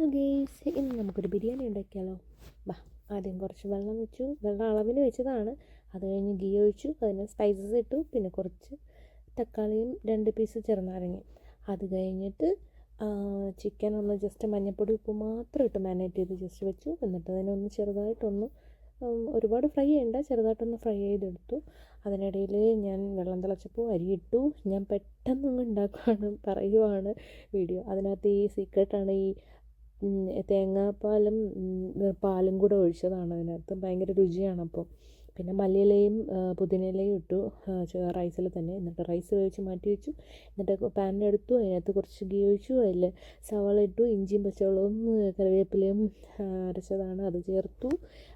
Hello guys ഇന്ന് നമുക്കൊരു ബിരിയാണി ഉണ്ടാക്കിയാലോ? ബാ ആദ്യം കുറച്ച് വെള്ളം വെച്ചു. വെള്ളം അളവിന് വെച്ചതാണ്. അത് കഴിഞ്ഞ് ഗീ ഒഴിച്ചു അതിന് സ്പൈസസ് ഇട്ടു പിന്നെ കുറച്ച് തക്കാളിയും രണ്ട് പീസ് ചെറുനാരങ്ങയും അത് കഴിഞ്ഞിട്ട് ചിക്കൻ ഒന്ന് ജസ്റ്റ് മഞ്ഞപ്പൊടി ഉപ്പ് മാത്രം ഇട്ട് മാരിനേറ്റ് ചെയ്ത് ജസ്റ്റ് വെച്ചു. എന്നിട്ട് അതിനൊന്ന് ചെറുതായിട്ടൊന്ന് ഒരുപാട് ഫ്രൈ ചെയ്യണ്ട. ചെറുതായിട്ടൊന്ന് ഫ്രൈ ചെയ്തെടുത്തു. അതിനിടയിൽ ഞാൻ വെള്ളം തിളച്ചപ്പോൾ അരി ഇട്ടു. ഞാൻ പെട്ടെന്ന് ഉണ്ടാക്കുകയാണ് പറയുവാണ് വീഡിയോ. അതിനകത്ത് ഈ സീക്രട്ടാണ് ഈ തേങ്ങാപ്പാലും പാലും കൂടെ ഒഴിച്ചതാണ് അതിനകത്ത്. ഭയങ്കര രുചിയാണ് അപ്പോൾ. പിന്നെ മല്ലിയിലയും പുതിനയിലയും ഇട്ടു. റൈസിൽ തന്നെ. എന്നിട്ട് റൈസ് വേവിച്ച് മാറ്റി വെച്ചു. എന്നിട്ട് പാനിലെടുത്തു അതിനകത്ത് കുറച്ച് ഗീ ഒഴിച്ചു. അതിൽ സവാള ഇട്ടു. ഇഞ്ചിയും പച്ചവെള്ളവും കറിവേപ്പിലയും അരച്ചതാണ്. അത് ചേർത്തു.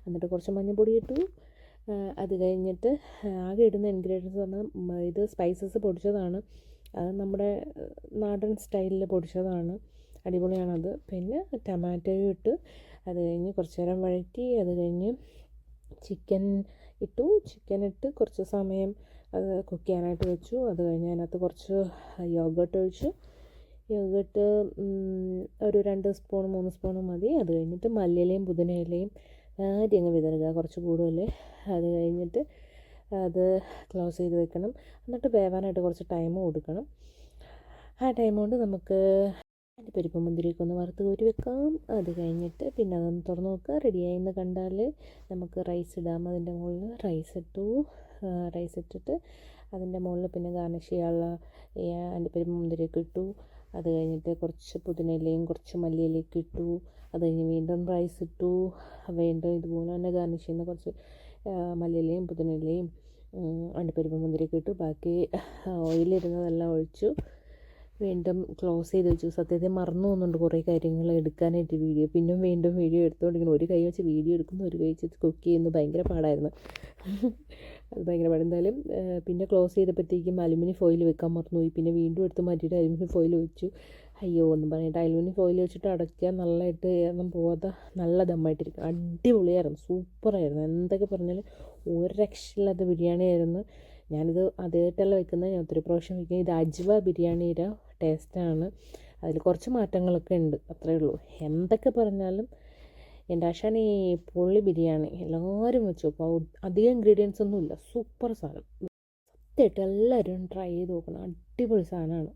എന്നിട്ട് കുറച്ച് മഞ്ഞൾപ്പൊടി ഇട്ടു. അത് കഴിഞ്ഞിട്ട് ആകെ ഇടുന്ന ഇൻഗ്രീഡിയൻസ് പറഞ്ഞാൽ ഇത് സ്പൈസസ് പൊടിച്ചതാണ്. അത് നമ്മുടെ നാടൻ സ്റ്റൈലിൽ പൊടിച്ചതാണ്. അടിപൊളിയാണത്. പിന്നെ ടൊമാറ്റോയും ഇട്ട്. അത് കഴിഞ്ഞ് കുറച്ച് നേരം വഴറ്റി അത് കഴിഞ്ഞ് ചിക്കൻ ഇട്ടു. ചിക്കൻ ഇട്ട് കുറച്ച് സമയം അത് കുക്ക് ചെയ്യാനായിട്ട് വെച്ചു. അത് കഴിഞ്ഞ് അതിനകത്ത് കുറച്ച് യോഗട്ട് ഒഴിച്ചു. യോഗട്ട് ഒരു രണ്ട് സ്പൂൺ മൂന്ന് സ്പൂൺ മതി. അത് കഴിഞ്ഞിട്ട് മല്ലിയിലയും പുതിനയിലയും ആദ്യം അങ്ങ് വിതറുക. കുറച്ച് കൂടുതൽ അത് കഴിഞ്ഞിട്ട് അത് ക്ലോസ് ചെയ്ത് വെക്കണം. എന്നിട്ട് വേവാനായിട്ട് കുറച്ച് ടൈം കൊടുക്കണം ആ ടൈം കൊണ്ട് നമുക്ക് പരിപ്പ് മുന്തിരിയൊക്കെ ഒന്ന് വറുത്ത് കോരി വെക്കാം. അത് കഴിഞ്ഞിട്ട് പിന്നെ അതൊന്ന് തുറന്ന് നോക്കുക. റെഡിയായി എന്ന് കണ്ടാൽ നമുക്ക് റൈസ് ഇടാം. അതിന്റെ മുകളിൽ റൈസ് ഇട്ടു. റൈസ് ഇട്ടിട്ട് അതിന്റെ മുകളിൽ പിന്നെ ഗാർണിഷ് ചെയ്യാനുള്ള അതിന്റെ പരിപ്പ് മുന്തിരിയൊക്കെ ഇട്ടു. അത് കഴിഞ്ഞിട്ട് കുറച്ച് പുതിനയിലയും കുറച്ച് മല്ലിയിലയൊക്കെ ഇട്ടു. അത് കഴിഞ്ഞ് വീണ്ടും റൈസ് ഇട്ടു. വീണ്ടും ഇതുപോലെ തന്നെ ഗാർണിഷ് ചെയ്യുന്ന കുറച്ച് മല്ലിയിലയും പുതിനയിലയും അണ്ടിപ്പരിപ്പ് മുന്തിരിയൊക്കെ ഇട്ടു. ബാക്കി ഓയിലിരുന്നതെല്ലാം ഒഴിച്ചു. വീണ്ടും ക്ലോസ് ചെയ്ത് വെച്ചു. സത്യത്തെ മറന്നു പോകുന്നുണ്ട് കുറേ കാര്യങ്ങൾ എടുക്കാനായിട്ട് വീഡിയോ പിന്നെ വീണ്ടും വീഡിയോ എടുത്തുകൊണ്ടിരിക്കുന്നു ഒരു കൈ വെച്ച് വീഡിയോ എടുക്കുന്നു ഒരു കൈ വെച്ച് കുക്ക് ചെയ്യുന്നു. ഭയങ്കര പാടായിരുന്നു. അത് ഭയങ്കര പാട്. എന്തായാലും പിന്നെ ക്ലോസ് ചെയ്തപ്പോഴത്തേക്കും അലുമിനിയം ഫോയിൽ വെക്കാൻ മറന്നുപോയി. പിന്നെ വീണ്ടും എടുത്ത് മാറ്റിയിട്ട് അലുമിനിയം ഫോയിൽ വെച്ചു. അയ്യോ ഒന്നും പറഞ്ഞിട്ട് അലുമിനിയം ഫോയിൽ വെച്ചിട്ട് അടയ്ക്കാൻ നല്ലതായിട്ട് ഒന്നും പോകാതെ നല്ല ദമ്മായിട്ടിരിക്കും അടിപൊളിയായിരുന്നു. സൂപ്പറായിരുന്നു എന്തൊക്കെ പറഞ്ഞാലും ഒരു രക്ഷയില്ലാത്ത ബിരിയാണി ആയിരുന്നു ഞാനിത് ആദ്യമായിട്ടല്ല വെക്കുന്നത്. ഞാൻ ഒത്തിരി പ്രാവശ്യം വയ്ക്കുന്നത് ഇത് അജ്വ ബിരിയാണിയുടെ ടേസ്റ്റാണ്. അതിൽ കുറച്ച് മാറ്റങ്ങളൊക്കെ ഉണ്ട്. അത്രയേ ഉള്ളൂ. എന്തൊക്കെ പറഞ്ഞാലും എന്റെ ആശാൻ ഈ പൊള്ളി ബിരിയാണി എല്ലാവരും വെച്ചു അപ്പോൾ അധികം ഇൻഗ്രീഡിയൻസ് ഒന്നും ഇല്ല സൂപ്പർ സാധനം. സത്യമായിട്ട് എല്ലാവരും ട്രൈ ചെയ്ത് നോക്കണം. അടിപൊളി സാധനമാണ്.